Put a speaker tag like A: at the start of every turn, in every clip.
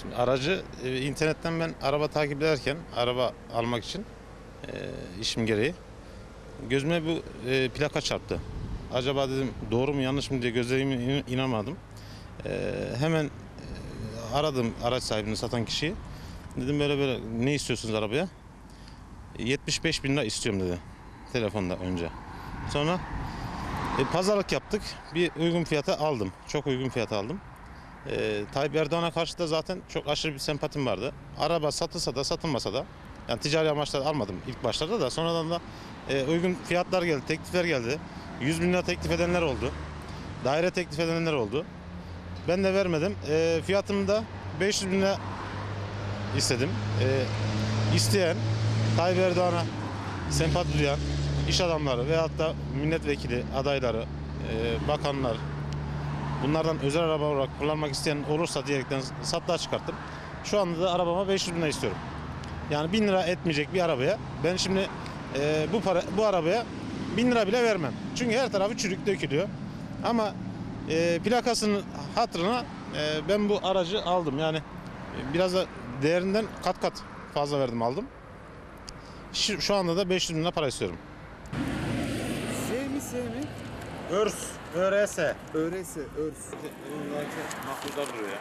A: Şimdi aracı e, internetten ben araba takip ederken araba almak için e, işim gereği gözüme bu e, plaka çarptı. Acaba dedim doğru mu yanlış mı diye gözlerime in- inanmadım. E, hemen e, aradım araç sahibini satan kişiyi. Dedim böyle böyle ne istiyorsunuz arabaya? 75 bin lira istiyorum dedi telefonda önce. Sonra e, pazarlık yaptık. Bir uygun fiyata aldım. Çok uygun fiyata aldım. E, Tayyip Erdoğan'a karşı da zaten çok aşırı bir sempatim vardı. Araba satılsa da satılmasa da yani ticari amaçlar almadım ilk başlarda da sonradan da e, uygun fiyatlar geldi, teklifler geldi. 100 bin lira teklif edenler oldu. Daire teklif edenler oldu. Ben de vermedim. E, fiyatımı da 500 bin lira istedim. E, isteyen Tayyip Erdoğan'a sempati duyan iş adamları veyahut da milletvekili adayları, e, bakanlar bunlardan özel araba olarak kullanmak isteyen olursa diyerekten satlığa çıkarttım. Şu anda da arabama 500 bin lira istiyorum. Yani 1000 lira etmeyecek bir arabaya ben şimdi e, bu para bu arabaya 1000 lira bile vermem. Çünkü her tarafı çürük dökülüyor. Ama e, plakasının hatırına e, ben bu aracı aldım. Yani e, biraz da değerinden kat kat fazla verdim aldım. Şu, şu anda da 500 bin lira para istiyorum.
B: Z mi S mi?
A: Örs, ÖRS.
B: Öyleyse örs.
A: Mahfuda duruyor ya.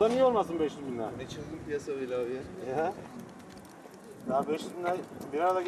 A: Da niye olmasın 500 bin lira?
B: Ne çılgın piyasa öyle abi ya.
A: Ya. Ya 500 bin lira bir arada